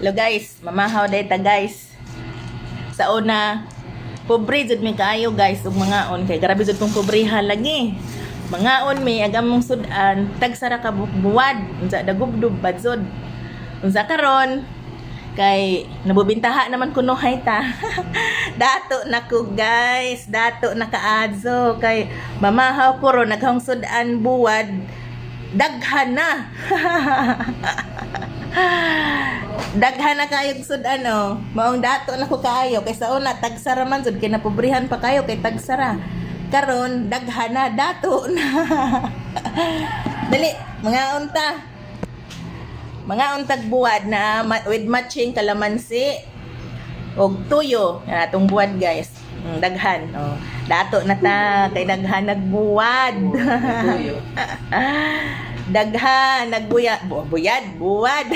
Hello guys, mamahaw day ta guys. Sa una, pobre jud mi kaayo guys ug mga on kay grabe jud tong pobrehan lagi. Mga on mi agam mong sudan tag sara ka bu- buwad unsa dagubdub badzod. Unsa karon kay nabubintaha naman kuno hay ta. dato na ko guys, dato na kaadso kay mamahaw ko ro naghang sudan buwad daghan na. daghan na kayo sud ano maong dato na ko kaayo. Kay sa una tagsara man sud kay napobrihan pa kayo kay tagsara. Karon daghan na dato na. Dali mga unta. Mga untag buwad na ma- with matching kalamansi og tuyo. Yan atong buwad guys. Mm, daghan oh dato na ta kay daghan nagbuwad. Daghan nagbuyad bu- buyad buwad